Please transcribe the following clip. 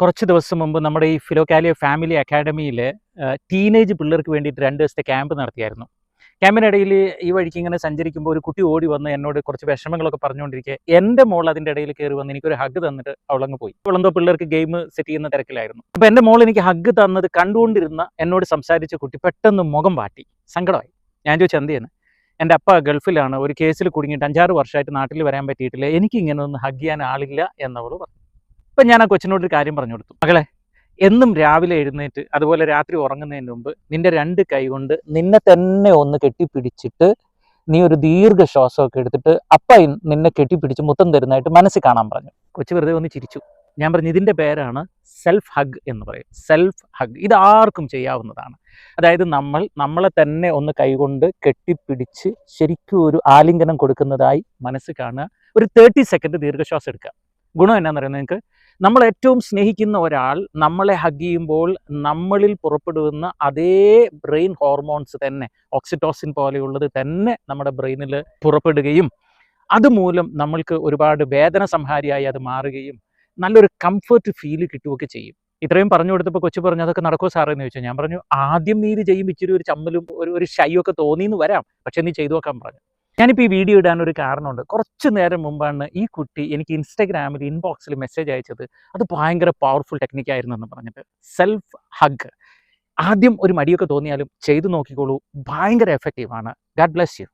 കുറച്ച് ദിവസം മുമ്പ് നമ്മുടെ ഈ ഫിലോകാലിയ ഫാമിലി അക്കാഡമിയിൽ ടീനേജ് പിള്ളേർക്ക് വേണ്ടിയിട്ട് രണ്ട് ദിവസത്തെ ക്യാമ്പ് നടത്തിയായിരുന്നു. ക്യാമ്പിനിടയിൽ ഈ വഴിക്ക് ഇങ്ങനെ സഞ്ചരിക്കുമ്പോൾ ഒരു കുട്ടി ഓടി വന്ന് എന്നോട് കുറച്ച് വിഷമങ്ങളൊക്കെ പറഞ്ഞുകൊണ്ടിരിക്കുക എന്റെ മോൾ അതിന്റെ ഇടയിൽ കയറി വന്ന് എനിക്കൊരു ഹഗ് തന്നിട്ട് അവളങ്ങ് പോയി. അവളെന്തോ പിള്ളേർക്ക് ഗെയിം സെറ്റ് ചെയ്യുന്ന തിരക്കിലായിരുന്നു. അപ്പോൾ എന്റെ മോൾ എനിക്ക് ഹഗ് തന്നത് കണ്ടുകൊണ്ടിരുന്ന എന്നോട് സംസാരിച്ച കുട്ടി പെട്ടെന്ന് മുഖം വാട്ടി. സങ്കടമായി. ഞാൻ ചോദിച്ചു എന്ത് ചെയ്യുന്നു? എന്റെ അപ്പ ഗൾഫിലാണ്. ഒരു കേസിൽ കുടുങ്ങിയിട്ട് അഞ്ചാറ് വർഷമായിട്ട് നാട്ടിൽ വരാൻ പറ്റിയിട്ടില്ല. എനിക്ക് ഇങ്ങനെ ഒന്ന് ഹഗ് ചെയ്യാൻ ആളില്ല എന്നവൾ പറഞ്ഞു. അപ്പം ഞാൻ ആ കൊച്ചിനോട് കാര്യം പറഞ്ഞു കൊടുത്തു. മകളെ എന്നും രാവിലെ എഴുന്നേറ്റ് അതുപോലെ രാത്രി ഉറങ്ങുന്നതിന് മുമ്പ് നിന്റെ രണ്ട് കൈ കൊണ്ട് നിന്നെ തന്നെ ഒന്ന് കെട്ടിപ്പിടിച്ചിട്ട് നീ ഒരു ദീർഘ ശ്വാസമൊക്കെ എടുത്തിട്ട് അപ്പ നിന്നെ കെട്ടിപ്പിടിച്ച് മുത്തം തരുന്നതായിട്ട് മനസ്സിൽ കാണാൻ പറഞ്ഞു. കൊച്ചു വെറുതെ ഒന്ന് ചിരിച്ചു. ഞാൻ പറഞ്ഞു ഇതിന്റെ പേരാണ് സെൽഫ് ഹഗ് എന്ന് പറയും. Self hug. ഇത് ആർക്കും ചെയ്യാവുന്നതാണ്. അതായത് നമ്മൾ നമ്മളെ തന്നെ ഒന്ന് കൈകൊണ്ട് കെട്ടിപ്പിടിച്ച് ശരിക്കും ഒരു ആലിംഗനം കൊടുക്കുന്നതായി മനസ്സ് കാണുക. ഒരു തേർട്ടി സെക്കൻഡ് ദീർഘശ്വാസം എടുക്കുക. ഗുണം എന്നാന്ന് പറയുന്നത് നിങ്ങൾക്ക്? നമ്മൾ ഏറ്റവും സ്നേഹിക്കുന്ന ഒരാൾ നമ്മളെ ഹഗ് ചെയ്യുമ്പോൾ നമ്മളിൽ പുറപ്പെടുന്ന അതേ ബ്രെയിൻ ഹോർമോൺസ് തന്നെ ഓക്സിറ്റോസിൻ പോലെയുള്ളത് തന്നെ നമ്മുടെ ബ്രെയിനിൽ പുറപ്പെടുകയും അതുമൂലം നമ്മൾക്ക് ഒരുപാട് വേദന സംഹാരിയായി അത് മാറുകയും നല്ലൊരു കംഫർട്ട് ഫീൽ കിട്ടുകയൊക്കെ ചെയ്യും. ഇത്രയും പറഞ്ഞു കൊടുത്തപ്പോൾ കൊച്ചു പറഞ്ഞു അതൊക്കെ നടക്കുമോ സാറേ എന്ന് ചോദിച്ചു. ഞാൻ പറഞ്ഞു ആദ്യം നീ ഇത് ചെയ്യും ഇച്ചിരി ഒരു ചമ്മലും ഒരു ഒരു ഷൈ ഒക്കെ തോന്നിയെന്ന് വരാം. പക്ഷെ നീ ചെയ്തു നോക്കാൻ പറഞ്ഞു. ഞാനിപ്പോൾ ഈ വീഡിയോ ഇടാൻ ഒരു കാരണമുണ്ട്. കുറച്ച് നേരം മുമ്പാണ് ഈ കുട്ടി എനിക്ക് ഇൻസ്റ്റാഗ്രാമിൽ ഇൻബോക്സിൽ മെസ്സേജ് അയച്ചത്. അത് ഭയങ്കര പവർഫുൾ ടെക്നിക്കായിരുന്നു എന്ന് പറഞ്ഞിട്ട്. സെൽഫ് ഹഗ് ആദ്യം ഒരു മടിയൊക്കെ തോന്നിയാലും ചെയ്തു നോക്കിക്കോളൂ. ഭയങ്കര എഫക്റ്റീവാണ് ഗാഡ് ബ്ലസ് യു